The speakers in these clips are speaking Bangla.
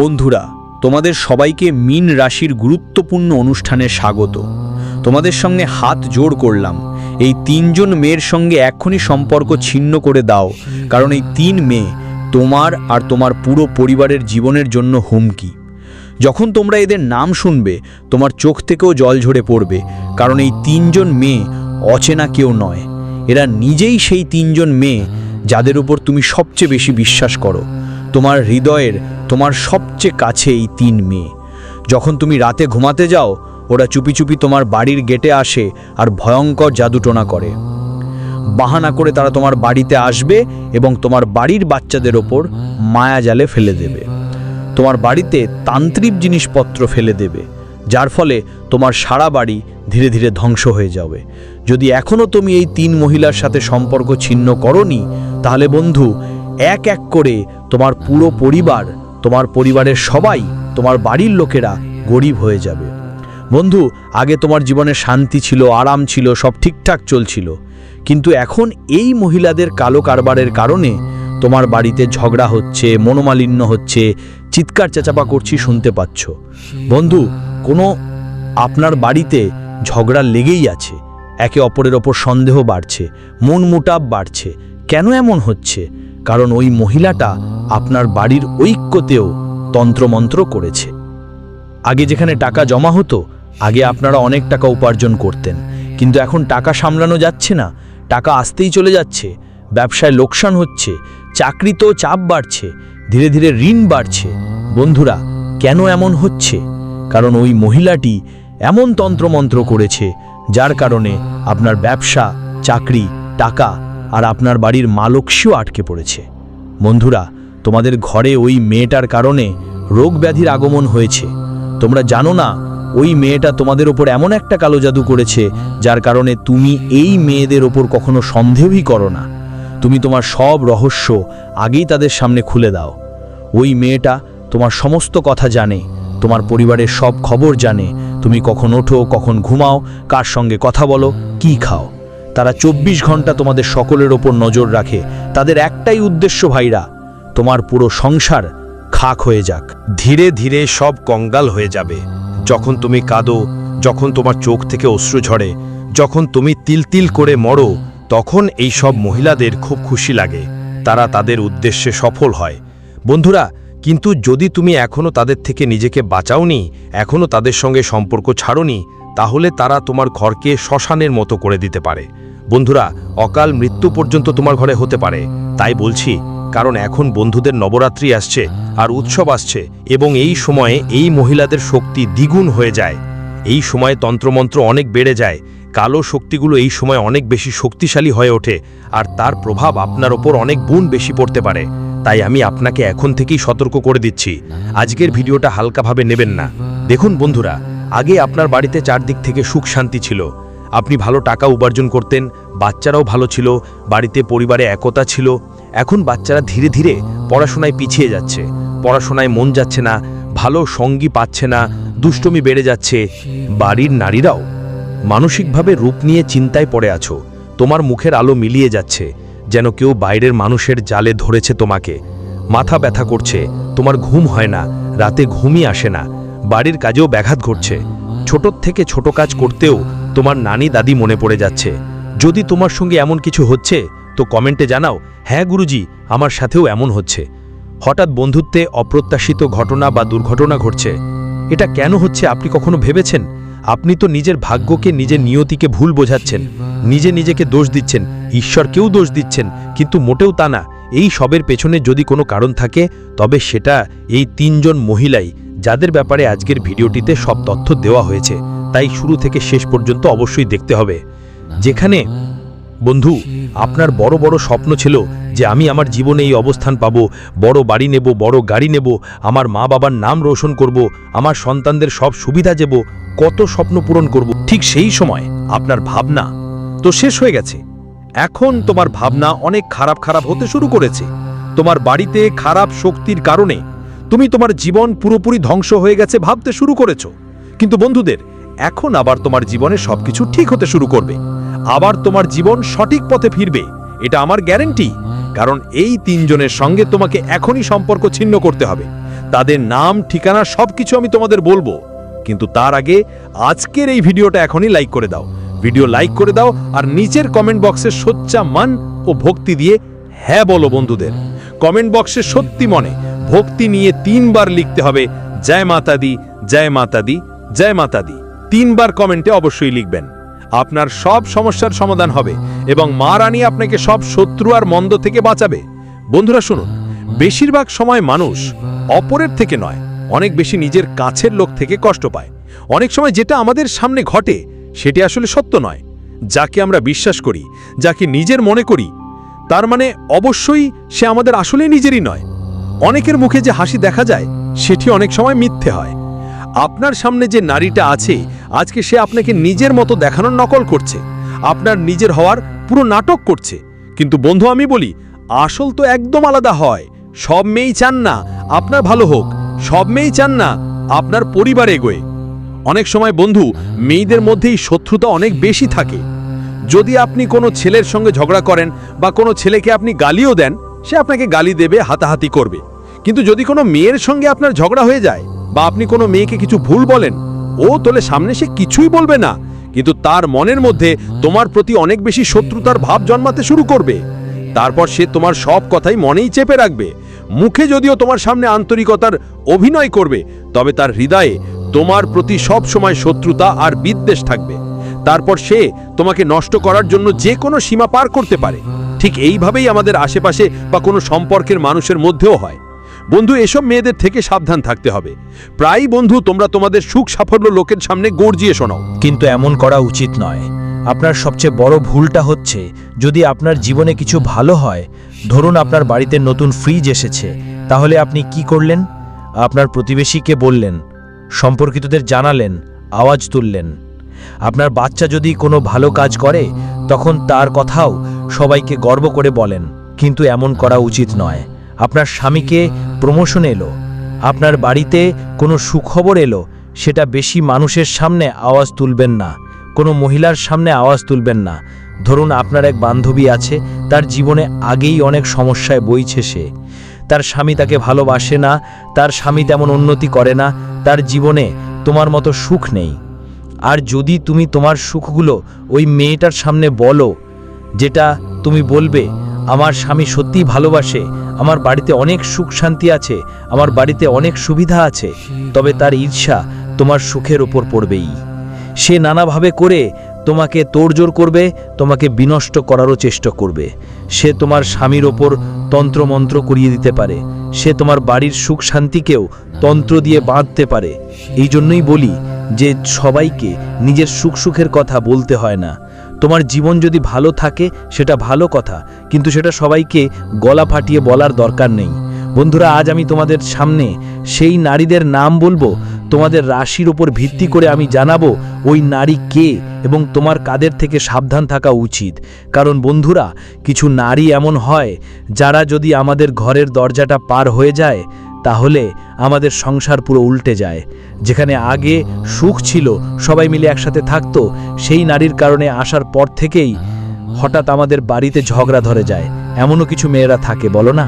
বন্ধুরা, তোমাদের সবাইকে মিন রাশির গুরুত্বপূর্ণ অনুষ্ঠানে স্বাগত। তোমাদের সঙ্গে হাত জোড় করলাম। এই তিনজন মেয়ের সঙ্গে এক্ষুনি সম্পর্ক ছিন্ন করে দাও, কারণ এই তিন মেয়ে তোমার আর তোমার পুরো পরিবারের জীবনের জন্য হুমকি। যখন তোমরা এদের নাম শুনবে, তোমার চোখ থেকেও জল ঝরে পড়বে, কারণ এই তিনজন মেয়ে অচেনা কেউ নয়। এরা নিজেই সেই তিনজন মেয়ে যাদের উপর তুমি সবচেয়ে বেশি বিশ্বাস করো। তোমার হৃদয়ের তোমার সবচেয়ে কাছে এই তিন মেয়ে। যখন তুমি রাতে ঘুমাতে যাও, ওরা চুপি চুপি তোমার বাড়ির গেটে আসে আর ভয়ঙ্কর জাদুটোনা করে। বাহানা করে তারা তোমার বাড়িতে আসবে এবং তোমার বাড়ির বাচ্চাদের ওপর মায়া জালে ফেলে দেবে। তোমার বাড়িতে তান্ত্রিক জিনিসপত্র ফেলে দেবে, যার ফলে তোমার সারা বাড়ি ধীরে ধীরে ধ্বংস হয়ে যাবে। যদি এখনও তুমি এই তিন মহিলার সাথে সম্পর্ক ছিন্ন করনি, তাহলে বন্ধু, এক এক করে তোমার পুরো পরিবার, তোমার পরিবারের সবাই, তোমার বাড়ির লোকেরা গরিব হয়ে যাবে। বন্ধু, আগে তোমার জীবনে শান্তি ছিল, আরাম ছিল, সব ঠিকঠাক চলছিল। কিন্তু এখন এই মহিলাদের কালো কারবারের কারণে তোমার বাড়িতে ঝগড়া হচ্ছে, মনোমালিন্য হচ্ছে, চিৎকার চেঁচাপা করছি শুনতে পাচ্ছ। বন্ধু, কোনো আপনার বাড়িতে ঝগড়া লেগেই আছে। একে অপরের ওপর সন্দেহ বাড়ছে, মন মুটাব বাড়ছে। কেন এমন হচ্ছে? কারণ ওই মহিলাটা আপনার বাড়ির ঐক্যতেও তন্ত্রমন্ত্র করেছে। আগে যেখানে টাকা জমা হতো, আগে আপনারা অনেক টাকা উপার্জন করতেন। কিন্তু এখন টাকা সামলানো যাচ্ছে না, টাকা আসতেই চলে যাচ্ছে, ব্যবসায় লোকসান হচ্ছে, চাকরিতেও চাপ বাড়ছে, ধীরে ধীরে ঋণ বাড়ছে। বন্ধুরা, কেন এমন হচ্ছে? কারণ ওই মহিলাটি এমন তন্ত্রমন্ত্র করেছে, যার কারণে আপনার ব্যবসা, চাকরি, টাকা আর আপনার বাড়ির মালকসিও আটকে পড়েছে। বন্ধুরা, তোমাদের ঘরে ওই মেয়েটার কারণে রোগ ব্যাধির আগমন হয়েছে। তোমরা জানো না, ওই মেয়েটা তোমাদের ওপর এমন একটা কালো জাদু করেছে, যার কারণে তুমি এই মেয়েদের ওপর কখনো সন্দেহই করো না। তুমি তোমার সব রহস্য আগেই তাদের সামনে খুলে দাও। ওই মেয়েটা তোমার সমস্ত কথা জানে, তোমার পরিবারের সব খবর জানে। তুমি কখন ওঠো, কখন ঘুমাও, কার সঙ্গে কথা বলো, কি খাও। তারা চব্বিশ ঘণ্টা তোমাদের সকলের ওপর নজর রাখে। তাদের একটাই উদ্দেশ্য ভাইরা, তোমার পুরো সংসার খাক হয়ে যাক। ধীরে ধীরে সব কঙ্গাল হয়ে যাবে। যখন তুমি কাঁদো, যখন তোমার চোখ থেকে অশ্রু ঝরে, যখন তুমি তিল তিল করে মরো, তখন এই সব মহিলাদের খুব খুশি লাগে। তারা তাদের উদ্দেশ্যে সফল হয়। বন্ধুরা, কিন্তু যদি তুমি এখনও তাদের থেকে নিজেকে বাঁচাওনি এখনও তাদের সঙ্গে সম্পর্ক ছাড়োনি তাহলে তারা তোমার ঘরকে শ্মশানের মতো করে দিতে পারে। বন্ধুরা, অকাল মৃত্যু পর্যন্ত তোমার ঘরে হতে পারে। তাই বলছি, কারণ এখন বন্ধুদের নবরাত্রি আসছে আর উৎসব আসছে এবং এই সময়ে এই মহিলাদের শক্তি দ্বিগুণ হয়ে যায়। এই সময়ে তন্ত্রমন্ত্র অনেক বেড়ে যায়, কালো শক্তিগুলো এই সময় অনেক বেশি শক্তিশালী হয়ে ওঠে আর তার প্রভাব আপনার ওপর অনেক গুণ বেশি পড়তে পারে। তাই আমি আপনাকে এখন থেকেই সতর্ক করে দিচ্ছি। আজকের ভিডিওটা হালকাভাবে নেবেন না। দেখুন বন্ধুরা আগে আপনার বাড়িতে চারদিক থেকে সুখ শান্তি ছিল। আপনি ভালো টাকা উপার্জন করতেন, বাচ্চারাও ভালো ছিল, বাড়িতে পরিবারে একতা ছিল। এখন বাচ্চারা ধীরে ধীরে পড়াশোনায় পিছিয়ে যাচ্ছে। পড়াশোনায় মন যাচ্ছে না, ভালো সঙ্গী পাচ্ছে না, দুষ্টমি বেড়ে যাচ্ছে। বাড়ির নারীরাও মানসিকভাবে রূপ নিয়ে চিন্তায় পড়ে আছো। তোমার মুখের আলো মিলিয়ে যাচ্ছে, যেন কেউ বাইরের মানুষের জালে ধরেছে তোমাকে। মাথা ব্যথা করছে, তোমার ঘুম হয় না, রাতে ঘুমই আসে না। বাড়ির কাজেও ব্যাঘাত ঘটছে। ছোট থেকে ছোট কাজ করতেও তোমার নানি দাদি মনে পড়ে যাচ্ছে। যদি তোমার সঙ্গে এমন কিছু হচ্ছে, তো কমেন্টে জানাও হ্যাঁ গুরুজি, আমার সাথেও এমন হচ্ছে। হঠাৎ বন্ধুত্বে অপ্রত্যাশিত ঘটনা বা দুর্ঘটনা ঘটছে। এটা কেন হচ্ছে আপনি কখনো ভেবেছেন? আপনি তো নিজের ভাগ্যকে, নিজের নিয়তিকে ভুল বোঝাচ্ছেন। নিজে নিজেকে দোষ দিচ্ছেন। ঈশ্বরকেও দোষ দিচ্ছেন। কিন্তু মোটেও তা না। এই সবের পেছনে যদি কোনো কারণ থাকে, তবে সেটা এই তিনজন মহিলাই যাদের ব্যাপারে আজকের ভিডিওটিতে সব তথ্য দেওয়া হয়েছে, তাই শুরু থেকে শেষ পর্যন্ত অবশ্যই দেখতে হবে। যেখানে, বন্ধু, আপনার বড় বড় স্বপ্ন ছিল যে আমি আমার জীবনে এই অবস্থান পাব, বড় বাড়ি নেব, বড় গাড়ি নেব, আমার মা বাবার নাম রোশন করব, আমার সন্তানদের সব সুবিধা দেব, কত স্বপ্ন পূরণ করব। ঠিক সেই সময় আপনার ভাবনা তো শেষ হয়ে গেছে। এখন তোমার ভাবনা অনেক খারাপ খারাপ হতে শুরু করেছে। তোমার বাড়িতে খারাপ শক্তির কারণে তুমি তোমার জীবন পুরোপুরি ধ্বংস হয়ে গেছে ভাবতে শুরু করেছ। কিন্তু বন্ধুদের, এখন আবার তোমার জীবনে সবকিছু ঠিক হতে শুরু করবে। আবার তোমার জীবন সঠিক পথে ফিরবে, এটা আমার গ্যারেন্টি। কারণ এই তিনজনের সঙ্গে তোমাকে এখনই সম্পর্ক ছিন্ন করতে হবে। তাদের নাম, ঠিকানা সব কিছু আমি তোমাদের বলব। কিন্তু তার আগে আজকের এই ভিডিওটা এখনই লাইক করে দাও। ভিডিও লাইক করে দাও আর নিচের কমেন্ট বক্সে সোচ্চা মান ও ভক্তি দিয়ে হ্যাঁ বলো বন্ধুদের। কমেন্ট বক্সে সত্যি মনে ভক্তি নিয়ে তিনবার লিখতে হবে, জয় মাতা দি জয় মাতা দি জয় মাতা দি তিনবার কমেন্টে অবশ্যই লিখবেন। আপনার সব সমস্যার সমাধান হবে এবং মা রানী আপনাকে সব শত্রু আর মন্দ থেকে বাঁচাবে। বন্ধুরা শুনুন, বেশিরভাগ সময় মানুষ অপরের থেকে নয়, অনেক বেশি নিজের কাছের লোক থেকে কষ্ট পায়। অনেক সময় যেটা আমাদের সামনে ঘটে, সেটি আসলে সত্য নয়। যাকে আমরা বিশ্বাস করি, যাকে নিজের মনে করি, তার মানে অবশ্যই সে আমাদের আসলে নিজেরই নয়। অনেকের মুখে যে হাসি দেখা যায়, সেটি অনেক সময় মিথ্যে হয়। আপনার সামনে যে নারীটা আছে, আজকে সে আপনাকে নিজের মতো দেখানোর নকল করছে। আপনার নিজের হওয়ার পুরো নাটক করছে। কিন্তু বন্ধু, আমি বলি, আসল তো একদম আলাদা হয়। সব মেয়েই চান না আপনার ভালো হোক, সব মেয়েই চান না আপনার পরিবার এগোয়। অনেক সময় বন্ধু, মেয়েদের মধ্যেই শত্রুতা অনেক বেশি থাকে। যদি আপনি কোনো ছেলের সঙ্গে ঝগড়া করেন বা কোনো ছেলেকে আপনি গালিও দেন, সে আপনাকে গালি দেবে, হাতাহাতি করবে। কিন্তু যদি কোনো মেয়ের সঙ্গে আপনার ঝগড়া হয়ে যায় বা আপনি কোনো মেয়েকে কিছু ভুল বলেন, ও তোলে সামনে সে কিছুই বলবে না। কিন্তু তার মনের মধ্যে তোমার প্রতি অনেক বেশি শত্রুতার ভাব জন্মাতে শুরু করবে। তারপর সে তোমার সব কথাই মনেই চেপে রাখবে। মুখে যদিও তোমার সামনে আন্তরিকতার অভিনয় করবে, তবে তার হৃদয়ে তোমার প্রতি সব সময় শত্রুতা আর বিদ্বেষ থাকবে। তারপর সে তোমাকে নষ্ট করার জন্য যে কোনো সীমা পার করতে পারে। ঠিক এইভাবেই আমাদের আশেপাশে বা কোনো সম্পর্কের মানুষের মধ্যেও হয়। বন্ধু, এসব মেয়েদের থেকে সাবধান থাকতে হবে। প্রায় বন্ধু, তোমরা তোমাদের সুখ সাফল্য লোকের সামনে গর্জিয়ে শোনাও। কিন্তু এমন করা উচিত নয়। আপনার সবচেয়ে বড় ভুলটা হচ্ছে, যদি আপনার জীবনে কিছু ভালো হয়, ধরুন আপনার বাড়িতে নতুন ফ্রিজ এসেছে, তাহলে আপনি কি করলেন? আপনার প্রতিবেশীকে বললেন, সম্পর্কিতদের জানালেন, আওয়াজ তুললেন। আপনার বাচ্চা যদি কোনো ভালো কাজ করে, তখন তার কথাও সবাইকে গর্ব করে বলেন, কিন্তু এমন করা উচিত নয়। আপনার স্বামীকে প্রমোশন এলো, আপনার বাড়িতে কোনো সুখবর এলো, সেটা বেশি মানুষের সামনে আওয়াজ তুলবেন না, কোনো মহিলার সামনে আওয়াজ তুলবেন না। ধরুন আপনার এক বান্ধবী আছে, তার জীবনে আগেই অনেক সমস্যায় বইছে সে। তার স্বামী তাকে ভালোবাসে না, তার স্বামী তেমন উন্নতি করে না, তার জীবনে তোমার মতো সুখ নেই। আর যদি তুমি তোমার সুখগুলো ওই মেয়েটার সামনে বলো, যেটা তুমি বলবে, আমার স্বামী সত্যিই ভালোবাসে আমার বাড়িতে অনেক সুখ শান্তি আছে, আমার বাড়িতে অনেক সুবিধা আছে, তবে তার ঈর্ষা তোমার সুখের ওপর পড়বেই। সে নানাভাবে করে তোমাকে তোড়জোড় করবে, তোমাকে বিনষ্ট করারও চেষ্টা করবে। সে তোমার স্বামীর ওপর তন্ত্রমন্ত্র করিয়ে দিতে পারে, সে তোমার বাড়ির সুখ শান্তিকেও তন্ত্র দিয়ে বাঁধতে পারে। এই জন্যই বলি যে সবাইকে নিজের সুখ সুখের কথা বলতে হয় না। তোমার জীবন যদি ভালো থাকে, সেটা ভালো কথা, কিন্তু সেটা সবাইকে গলা ফাটিয়ে বলার দরকার নেই। বন্ধুরা, আজ আমি তোমাদের সামনে সেই নারীদের নাম বলব, তোমাদের রাশির উপর ভিত্তি করে আমি জানাব ওই নারী কে এবং তোমার কাদের থেকে সাবধান থাকা উচিত। কারণ বন্ধুরা, কিছু নারী এমন হয়, যারা যদি আমাদের ঘরের দরজাটা পার হয়ে যায় তাহলে আমাদের সংসার পুরো উল্টে যায়। যেখানে আগে সুখ ছিল, সবাই মিলে একসাথে থাকতো, সেই নারীর কারণে আসার পর থেকেই হঠাৎ আমাদের বাড়িতে ঝগড়া ধরে যায়। এমনও কিছু মেয়েরা থাকে, বলো না?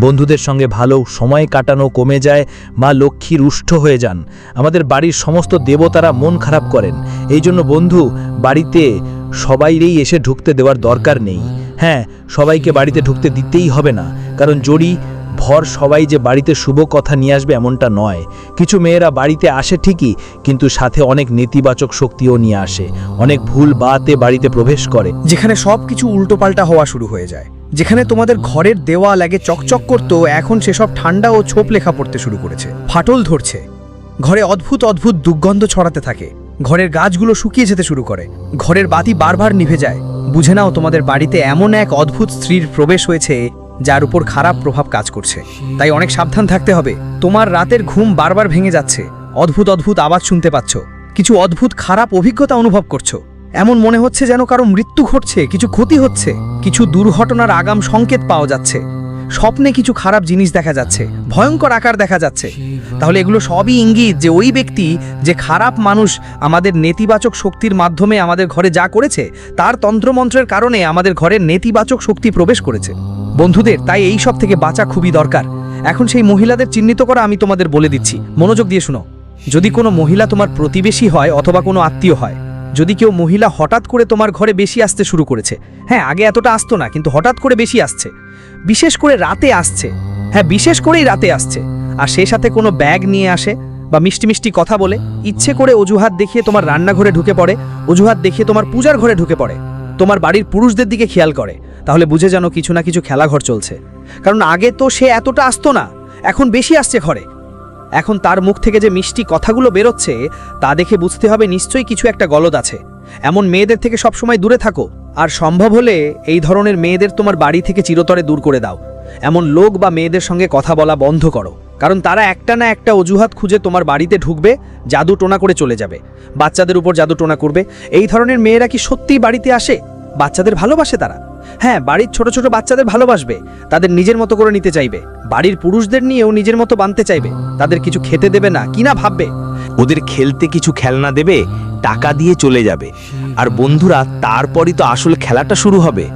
বন্ধুদের সঙ্গে ভালো সময় কাটানো কমে যায়, মা লক্ষ্মী রুষ্ট হয়ে যান। আমাদের বাড়ির সমস্ত দেবতারা মন খারাপ করেন। এই জন্য বন্ধু, বাড়িতে সবাইরেই এসে ঢুকতে দেওয়ার দরকার নেই। হ্যাঁ সবাইকে বাড়িতে ঢুকতে দিতেই হবে না, কারণ জড়ি ভর সবাই যে বাড়িতে শুভ কথা নিয়ে আসবে এমনটা নয়। কিছু মেয়েরা বাড়িতে আসে ঠিকই, কিন্তু সাথে অনেক নেতিবাচক শক্তিও নিয়ে আসে। অনেক ভুল বাতে বাড়িতে প্রবেশ করে। যেখানে সব কিছু উল্টোপাল্টা হওয়া শুরু হয়ে যায়। যেখানে তোমাদের ঘরের দেওয়াল আগে চকচক করতো, এখন সেসব ঠান্ডা ও ছোপ লেখা পড়তে শুরু করেছে। ফাটল ধরছে। ঘরে অদ্ভুত অদ্ভুত দুর্গন্ধ ছড়াতে থাকে। ঘরের গাছগুলো শুকিয়ে যেতে শুরু করে। ঘরের বাতি বারবার নিভে যায়। বুঝে নাও তোমাদের বাড়িতে এমন এক অদ্ভুত স্ত্রীর প্রবেশ হয়েছে যার উপর খারাপ প্রভাব কাজ করছে। তাই অনেক সাবধান থাকতে হবে। তোমার রাতের ঘুম বারবার ভেঙে যাচ্ছে। অদ্ভুত অদ্ভুত আওয়াজ শুনতে পাচ্ছ। কিছু অদ্ভুত, খারাপ অভিজ্ঞতা অনুভব করছ। এমন মনে হচ্ছে যেন কারও মৃত্যু ঘটছে, কিছু ক্ষতি হচ্ছে, কিছু দুর্ঘটনার আগাম সংকেত পাওয়া যাচ্ছে। স্বপ্নে কিছু খারাপ জিনিস দেখা যাচ্ছে, ভয়ঙ্কর আকার দেখা যাচ্ছে। তাহলে এগুলো সবই ইঙ্গিত যে ওই ব্যক্তি, যে খারাপ মানুষ আমাদের নেতিবাচক শক্তির মাধ্যমে আমাদের ঘরে যা করেছে, তার তন্ত্রমন্ত্রের কারণে আমাদের ঘরে নেতিবাচক শক্তি প্রবেশ করেছে। বন্ধুদের, তাই এই সব থেকে বাঁচা খুবই দরকার। এখন সেই মহিলাদের চিহ্নিত করা আমি তোমাদের বলে দিচ্ছি। মনোযোগ দিয়ে শুনো। যদি কোনো মহিলা তোমার প্রতিবেশী হয় অথবা কোনো আত্মীয় হয়, যদি কেউ মহিলা হঠাৎ করে তোমার ঘরে বেশি আসতে শুরু করেছে হ্যাঁ আগে এতটা আসতো না, কিন্তু হঠাৎ করে বেশি আসছে, বিশেষ করে রাতে আসছে হ্যাঁ বিশেষ করেই রাতে আসছে, আর সে সাথে কোনো ব্যাগ নিয়ে আসে বা মিষ্টি মিষ্টি কথা বলে, ইচ্ছে করে অজুহাত দেখিয়ে তোমার রান্নাঘরে ঢুকে পড়ে, অজুহাত দেখিয়ে তোমার পূজার ঘরে ঢুকে পড়ে, তোমার বাড়ির পুরুষদের দিকে খেয়াল করে তাহলে বুঝে জানো কিছু না কিছু খেলাঘর চলছে। কারণ আগে তো সে এতটা আসতো না, এখন বেশি আসছে ঘরে। এখন তার মুখ থেকে যে মিষ্টি কথাগুলো বেরোচ্ছে, তা দেখে বুঝতে হবে নিশ্চয়ই কিছু একটা গলদ আছে। এমন মেয়েদের থেকে সবসময় দূরে থাকো। আর সম্ভব হলে এই ধরনের মেয়েদের তোমার বাড়ি থেকে চিরতরে দূর করে দাও। এমন লোক বা মেয়েদের সঙ্গে কথা বলা বন্ধ করো। কারণ তারা একটা না একটা অজুহাত খুঁজে তোমার বাড়িতে ঢুকবে, জাদু টোনা করে চলে যাবে। বাচ্চাদের উপর জাদু টোনা করবে। এই ধরনের মেয়েরা কি সত্যিই বাড়িতে আসে? বাচ্চাদের ভালোবাসে তারা? হ্যাঁ বাড়ির ছোট ছোট বাচ্চাদের ভালোবাসবে, তাদের নিজের মতো করে নিতে চাইবে। বাড়ির পুরুষদের নিয়েও নিজের মতো বানতে চাইবে, তাদের কিছু খেতে দেবে না, কি না ভাববে? ওদের খেলতে কিছু খেলনা দেবে, টাকা দিয়ে চলে যাবে। আর বন্ধুরা, তারপরই তো আসল খেলাটা শুরু হবে।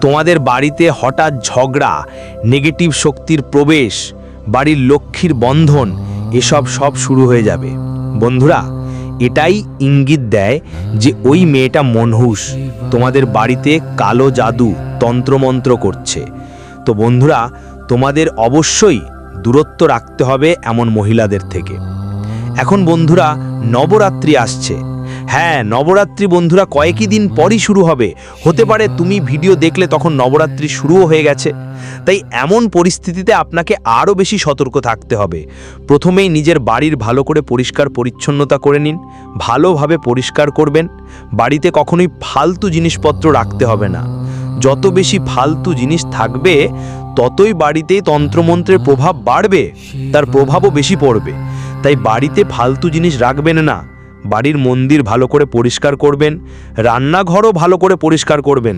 তোমাদের বাড়িতে হঠাৎ ঝগড়া নেগেটিভ শক্তির প্রবেশ, বাড়ির লক্ষ্মীর বন্ধন, এসব সব শুরু হয়ে যাবে। বন্ধুরা এটাই ইঙ্গিত দেয় যে ওই মেয়েটা মনহুস তোমাদের বাড়িতে কালো জাদু তন্ত্রমন্ত্র করছে। তো বন্ধুরা, তোমাদের অবশ্যই দূরত্ব রাখতে হবে এমন মহিলাদের থেকে। এখন বন্ধুরা, নবরাত্রি আসছে। হ্যাঁ নবরাত্রি বন্ধুরা কয়েকই দিন পরই শুরু হবে। হতে পারে তুমি ভিডিও দেখলে তখন নবরাত্রি শুরুও হয়ে গেছে। তাই এমন পরিস্থিতিতে আপনাকে আরও বেশি সতর্ক থাকতে হবে। প্রথমেই নিজের বাড়ির ভালো করে পরিষ্কার পরিচ্ছন্নতা করে নিন, ভালোভাবে পরিষ্কার করবেন। বাড়িতে কখনোই ফালতু জিনিসপত্র রাখতে হবে না। যত বেশি ফালতু জিনিস থাকবে, ততই বাড়িতে তন্ত্রমন্ত্রের প্রভাব বাড়বে, তার প্রভাবও বেশি পড়বে। তাই বাড়িতে ফালতু জিনিস রাখবেন না। বাড়ির মন্দির ভালো করে পরিষ্কার করবেন, রান্নাঘরও ভালো করে পরিষ্কার করবেন।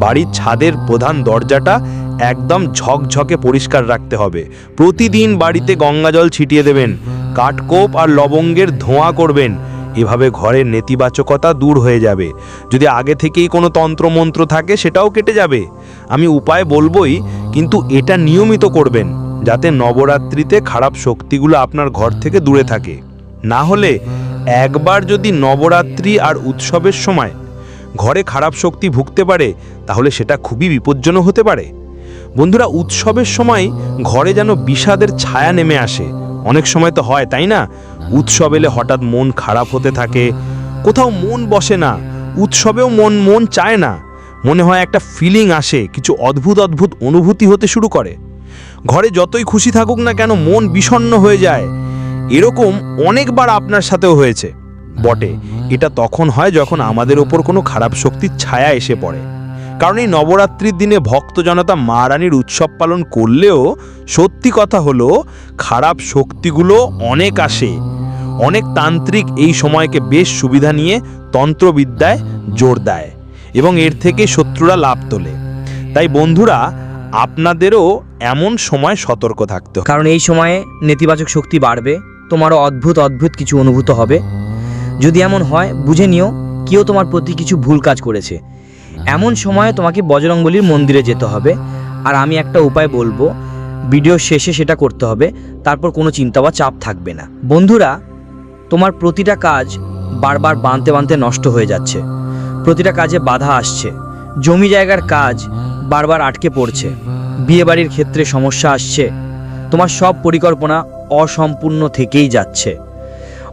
বাড়ির ছাদের প্রধান দরজাটা একদম ঝকঝকে পরিষ্কার রাখতে হবে। প্রতিদিন বাড়িতে গঙ্গাজল ছিটিয়ে দেবেন, কাঠকোপ আর লবঙ্গের ধোঁয়া করবেন। এভাবে ঘরের নেতিবাচকতা দূর হয়ে যাবে। যদি আগে থেকেই কোনো তন্ত্রমন্ত্র থাকে, সেটাও কেটে যাবে। আমি উপায় বলবই, কিন্তু এটা নিয়মিত করবেন, যাতে নবরাত্রিতে খারাপ শক্তিগুলো আপনার ঘর থেকে দূরে থাকে। না হলে একবার যদি নবরাত্রি আর উৎসবের সময় ঘরে খারাপ শক্তি ভুগতে পারে, তাহলে সেটা খুবই বিপজ্জনক হতে পারে। বন্ধুরা, উৎসবের সময় ঘরে যেন বিষাদের ছায়া নেমে আসে। অনেক সময় তো হয়, তাই না? উৎসব এলে হঠাৎ মন খারাপ হতে থাকে। কোথাও মন বসে না, উৎসবেও মন মন চায় না। মনে হয় একটা ফিলিং আসে, কিছু অদ্ভুত অদ্ভুত অনুভূতি হতে শুরু করে। ঘরে যতই খুশি থাকুক না কেন, মন বিষণ্ণ হয়ে যায়। এরকম অনেকবার আপনার সাথেও হয়েছে। বটে, এটা তখন হয় যখন আমাদের ওপর কোনো খারাপ শক্তির ছায়া এসে পড়ে। কারণ এই নবরাত্রির দিনে ভক্ত জনতা মা রানীর উৎসব পালন করলেও সত্যি কথা হলো, খারাপ শক্তিগুলো অনেক আসে। অনেক তান্ত্রিক এই সময়কে বেশ সুবিধা নিয়ে তন্ত্রবিদ্যায় জোর দেয় এবং এর থেকে শত্রুরা লাভ তোলে। তাই বন্ধুরা, আপনাদেরও এমন সময় সতর্ক থাকতে কারণ এই সময়ে নেতিবাচক শক্তি বাড়বে। তোমারও অদ্ভুত অদ্ভুত কিছু অনুভূত হবে। যদি এমন হয়, বুঝে নিও কেউ তোমার প্রতি কিছু ভুল কাজ করেছে। এমন সময়ে তোমাকে বজরংবলির মন্দিরে যেতে হবে। আর আমি একটা উপায় বলব, ভিডিও শেষে সেটা করতে হবে, তারপর কোনো চিন্তা বা চাপ থাকবে না। বন্ধুরা, তোমার প্রতিটা কাজ বারবার বানতে বানতে নষ্ট হয়ে যাচ্ছে। প্রতিটা কাজে বাধা আসছে। জমি জায়গার কাজ বারবার আটকে পড়ছে। বিয়েবাড়ির ক্ষেত্রে সমস্যা আসছে। তোমার সব পরিকল্পনা অসম্পূর্ণ থেকেই যাচ্ছে।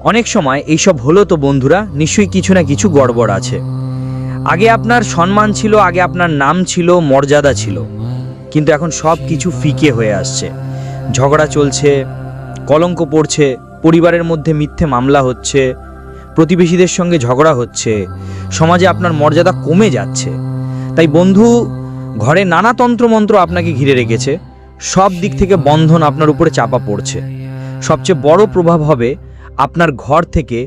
অনেক সময় এইসব হলো তো বন্ধুরা, নিশ্চয়ই কিছু না কিছু গড়বড় আছে। আগে আপনার সম্মান ছিল, আগে আপনার নাম ছিল, মর্যাদা ছিল। কিন্তু এখন সব কিছু ফিকে হয়ে আসছে। ঝগড়া চলছে, কলঙ্ক পড়ছে, পরিবারের মধ্যে মিথ্যে মামলা হচ্ছে, প্রতিবেশীদের সঙ্গে ঝগড়া হচ্ছে, সমাজে আপনার মর্যাদা কমে যাচ্ছে। তাই বন্ধু, ঘরে নানা তন্ত্রমন্ত্র আপনাকে ঘিরে রেখেছে। সব দিক থেকে বন্ধন আপনার উপরে চাপা পড়ছে। সবচেয়ে বড় প্রভাব হবে আপনার ঘর থেকে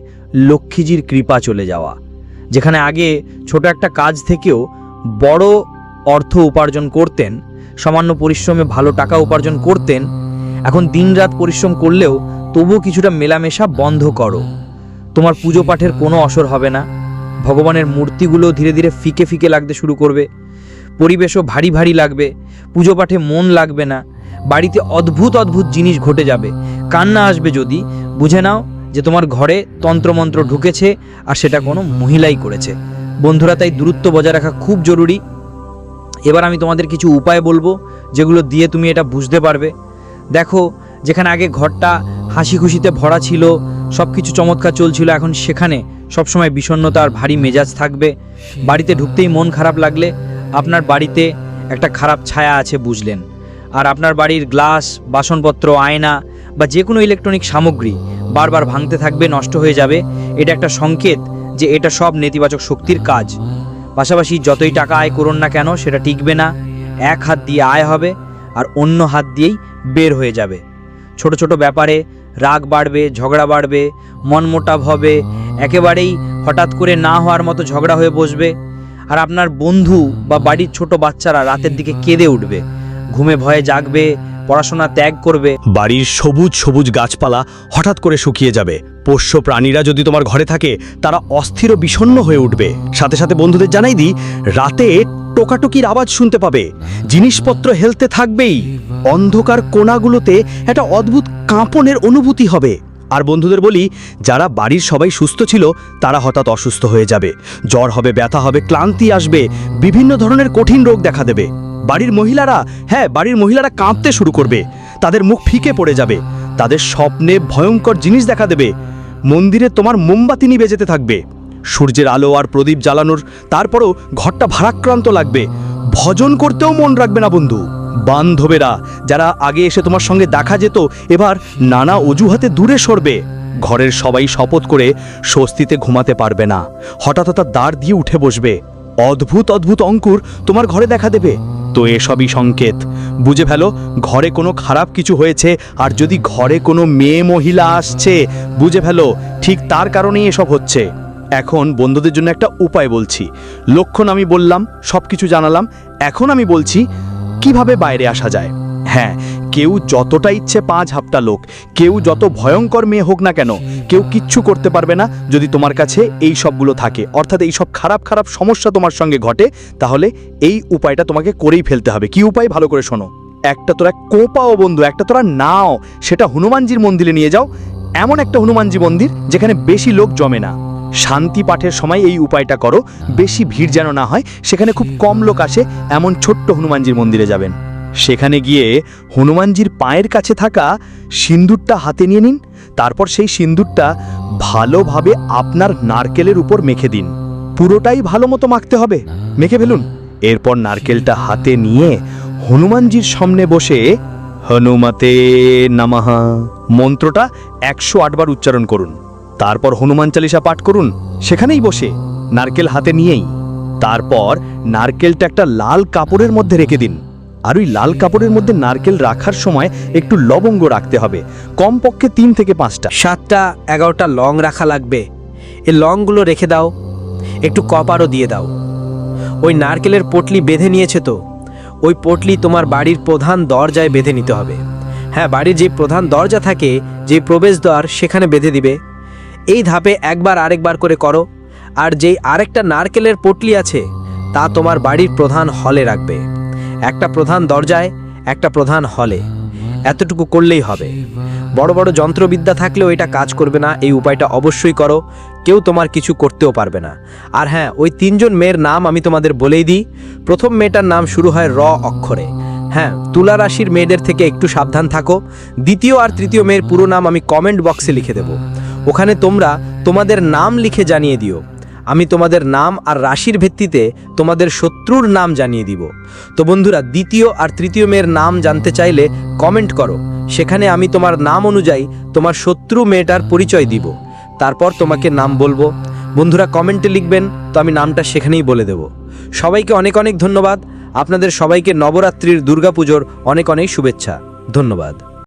লক্ষ্মীজির কৃপা চলে যাওয়া, যেখানে আগে ছোট একটা কাজ থেকেও বড় অর্থ উপার্জন করতেন, সামান্য পরিশ্রমে ভালো টাকা উপার্জন করতেন, এখন দিনরাত পরিশ্রম করলেও তবুও কিছুটা মেলামেশা বন্ধ করো। তোমার পুজো পাঠের কোনো অসর হবে না, ভগবানের মূর্তিগুলো ধীরে ধীরে ফিকে ফিকে লাগতে শুরু করবে, পরিবেশও ভারী ভারী লাগবে, পুজো পাঠে মন লাগবে না বাড়িতে অদ্ভুত অদ্ভুত জিনিস ঘটে যাবে। কান্না আসবে যদি। বুঝে নাও যে তোমার ঘরে তন্ত্রমন্ত্র ঢুকেছে আর সেটা কোনো মহিলাই করেছে। বন্ধুরা, তাই দূরত্ব বজায় রাখা খুব জরুরি। এবার আমি তোমাদের কিছু উপায় বলব, যেগুলো দিয়ে তুমি এটা বুঝতে পারবে। দেখো, যেখানে আগে ঘরটা হাসি খুশিতে ভরা ছিল সব কিছু চমৎকার চলছিল, এখন সেখানে সবসময় বিষণ্ণতা আর ভারী মেজাজ থাকবে। বাড়িতে ঢুকতেই মন খারাপ লাগলে আপনার বাড়িতে একটা খারাপ ছায়া আছে, বুঝলেন। আর আপনার বাড়ির গ্লাস, বাসনপত্র, আয়না বা যে কোনো ইলেকট্রনিক সামগ্রী বারবার ভাঙতে থাকবে, নষ্ট হয়ে যাবে। এটা একটা সংকেত যে এটা সব নেতিবাচক শক্তির কাজ। পাশাপাশি যতই টাকা আয় করুন না কেন, সেটা টিকবে না। এক হাত দিয়ে আয় হবে আর অন্য হাত দিয়েই বের হয়ে যাবে। ছোট ছোট ব্যাপারে রাগ বাড়বে, ঝগড়া বাড়বে, মন মনমোটাভ হবে, একেবারেই হঠাৎ করে না হওয়ার মতো ঝগড়া হয়ে বসবে। আর আপনার বন্ধু বা বাড়ির ছোট বাচ্চারা রাতের দিকে কেঁদে উঠবে। ঘুমে ভয়ে জাগবে, পড়াশোনা ত্যাগ করবে। বাড়ির সবুজ সবুজ গাছপালা হঠাৎ করে শুকিয়ে যাবে। পোষ্য প্রাণীরা যদি তোমার ঘরে থাকে, তারা অস্থির ও বিষণ্ণ হয়ে উঠবে। সাথে সাথে বন্ধুদের জানাই দিই, রাতে টোকাটুকির আওয়াজ শুনতে পাবে। জিনিসপত্র হেলতে থাকবেই। অন্ধকার কোনাগুলোতে একটা অদ্ভুত কাঁপনের অনুভূতি হবে। আর বন্ধুদের বলি, যারা বাড়ির সবাই সুস্থ ছিল, তারা হঠাৎ অসুস্থ হয়ে যাবে। জ্বর হবে, ব্যথা হবে, ক্লান্তি আসবে, বিভিন্ন ধরনের কঠিন রোগ দেখা দেবে। বাড়ির মহিলারা হ্যাঁ বাড়ির মহিলারা কাঁপতে শুরু করবে। তাদের মুখ ফিকে পড়ে যাবে। তাদের স্বপ্নে ভয়ঙ্কর জিনিস দেখা দেবে। মন্দিরে তোমার মোমবাতি নিবে যেতে থাকবে। সূর্যের আলো আর প্রদীপ জ্বালানোর, তারপরও ঘরটা ভারাক্রান্ত লাগবে। ভজন করতেও মন রাখবে না বন্ধু। বান্ধবেরা, যারা আগে এসে তোমার সঙ্গে দেখা যেত, এবার নানা অজুহাতে দূরে সরবে। ঘরের সবাই শপথ করে স্বস্তিতে ঘুমাতে পারবে না। হঠাৎ হঠাৎ দাঁড় দিয়ে উঠে বসবে। অদ্ভুত অদ্ভুত অঙ্কুর তোমার ঘরে দেখা দেবে। তো এসবই সংকেত। বুঝে ফেলো, ঘরে কোনো খারাপ কিছু হয়েছে, আর যদি ঘরে কোনো মেয়ে মহিলা আসছে, বুঝে ফেলো, ঠিক তার কারণেই এসব হচ্ছে। এখন বন্ধুদের জন্য একটা উপায় বলছি। লক্ষণ আমি বললাম সব কিছু জানালাম। এখন আমি বলছি কীভাবে বাইরে আসা যায়? হ্যাঁ কেউ যতটা ইচ্ছে পাঁচ হাপটা লোক, কেউ যত ভয়ঙ্কর মেয়ে হোক না কেন, কেউ কিচ্ছু করতে পারবে না যদি তোমার কাছে এই সবগুলো থাকে। অর্থাৎ এই সব খারাপ খারাপ সমস্যা তোমার সঙ্গে ঘটে, তাহলে এই উপায়টা তোমাকে করেই ফেলতে হবে। কি উপায়? ভালো করে শোনো। একটা তোরা কোপাও বন্ধু, একটা তোরা নাও। সেটা হনুমানজির মন্দিরে নিয়ে যাও। এমন একটা হনুমানজি মন্দির যেখানে বেশি লোক জমে না। শান্তি পাঠের সময় এই উপায়টা করো। বেশি ভিড় যেন না হয়, সেখানে খুব কম লোক আসে, এমন ছোট্ট হনুমানজির মন্দিরে যাবেন। সেখানে গিয়ে হনুমানজির পায়ের কাছে থাকা সিন্দুরটা হাতে নিয়ে নিন, তারপর সেই সিন্দুরটা ভালোভাবে আপনার নারকেলের উপর মেখে দিন। পুরোটাই ভালো মতো মাখতে হবে। মেখে ফেলুন। এরপর নারকেলটা হাতে নিয়ে হনুমানজির সামনে বসে হনুমতে নামাহা মন্ত্রটা একশো আটবার উচ্চারণ করুন। তারপর হনুমান চালিসা পাঠ করুন, সেখানেই বসে, নারকেল হাতে নিয়েই। তারপর নারকেলটা একটা লাল কাপড়ের মধ্যে রেখে দিন। আর ওই লাল কাপড়ের মধ্যে নারকেল রাখার সময় একটু লবঙ্গ রাখতে হবে, কমপক্ষে তিন থেকে পাঁচটা। সাতটা, এগারোটা লং রাখা লাগবে। এই লংগুলো রেখে দাও। একটু কপারও দিয়ে দাও। ওই নারকেলের পটলি বেঁধে নিয়েছে তো। ওই পটলি তোমার বাড়ির প্রধান দরজায় বেঁধে নিতে হবে। হ্যাঁ বাড়ির যে প্রধান দরজা থাকে, যে প্রবেশদ্বার, সেখানে বেঁধে দিবে। এই ধাপে একবার আরেকবার করে করো। আর যেই আরেকটা নারকেলের পটলি আছে, তা তোমার বাড়ির প্রধান হলে রাখবে। একটা প্রধান দরজায়, একটা প্রধান হলে। এতটুকু করলেই হবে। বড় বড় যন্ত্রবিদ্যা থাকলেও এটা কাজ করবে না, এই উপায়টা অবশ্যই করো। কেউ তোমার কিছু করতেও পারবে না। আর হ্যাঁ ওই তিনজন মেয়ের নাম আমি তোমাদের বলেই দিই। প্রথম মেয়েটার নাম শুরু হয় র অক্ষরে। হ্যাঁ তুলা রাশির মেয়েদের থেকে একটু সাবধান থাকো। দ্বিতীয় আর তৃতীয় মেয়ের পুরো নাম আমি কমেন্ট বক্সে লিখে দেব। ওখানে তোমরা তোমাদের নাম লিখে জানিয়ে দিও। আমি তোমাদের নাম আর রাশির ভিত্তিতে তোমাদের শত্রুর নাম জানিয়ে দিব। তো বন্ধুরা, দ্বিতীয় আর তৃতীয় মেয়ের নাম জানতে চাইলে কমেন্ট করো। সেখানে আমি তোমার নাম অনুযায়ী তোমার শত্রু মেয়েটার পরিচয় দিব। তারপর তোমাকে নাম বলব। বন্ধুরা, কমেন্টে লিখবেন, তো আমি নামটা সেখানেই বলে দেব। সবাইকে অনেক অনেক ধন্যবাদ। আপনাদের সবাইকে নবরাত্রির দুর্গাপুজোর অনেক অনেক শুভেচ্ছা। ধন্যবাদ।